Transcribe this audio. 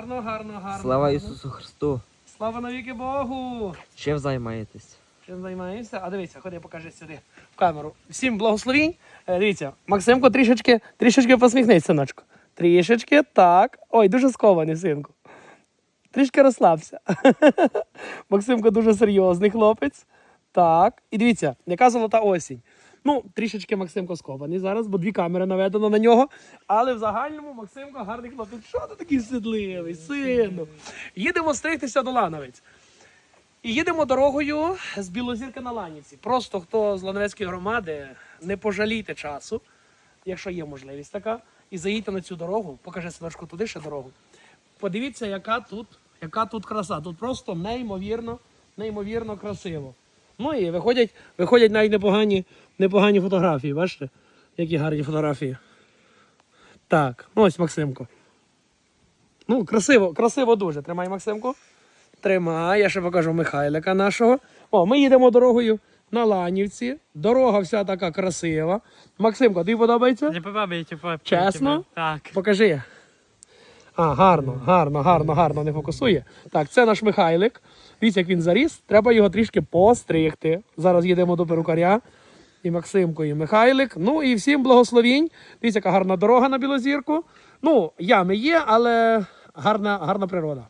Гарно, гарно, гарно. Слава. Ісусу Христу! Слава навіки Богу! Чим займаєтесь? Чим займаєшся? А дивіться, ходи, покажи сюди в камеру. Всім благословінь. Е, Дивіться, Максимко трішечки, трішечки посміхнись, синочку. Трішечки, так. Ой, дуже скований, синку. Трішки розслабся. Максимко дуже серйозний хлопець. Так. І дивіться, яка золота осінь. Ну, трішечки Максимко скований зараз, бо дві камери наведено на нього. Але в загальному Максимко гарний хлопець. Що ти такий сидливий, сину? Їдемо стригтися до Лановець. І їдемо дорогою з Білозірки на Ланівці. Просто хто з Лановецької громади, не пожалійте часу, якщо є можливість така, і заїдьте на цю дорогу, покажи синочку туди ще дорогу. Подивіться, яка тут, яка тут краса. Тут просто неймовірно, неймовірно красиво. Ну і виходять, виходять навіть непогані, непогані фотографії. Бачите, які гарні фотографії. Так, ну ось Максимко. Ну, красиво, красиво дуже. Тримай, Максимку. Тримай, я ще покажу Михайлика нашого. О, ми їдемо дорогою на Ланівці. Дорога вся така красива. Максимко, тобі подобається? Не подобається Чесно? Так. Покажи. А, гарно, гарно, гарно, гарно не фокусує. Так, це наш Михайлик. Дивіться, як він заріс. Треба його трішки постригти. Зараз їдемо до перукаря. І Максимко, і Михайлик. Ну і всім благословінь. Дивіться, яка гарна дорога на Білозірку. Ну, ями є, але гарна, гарна природа.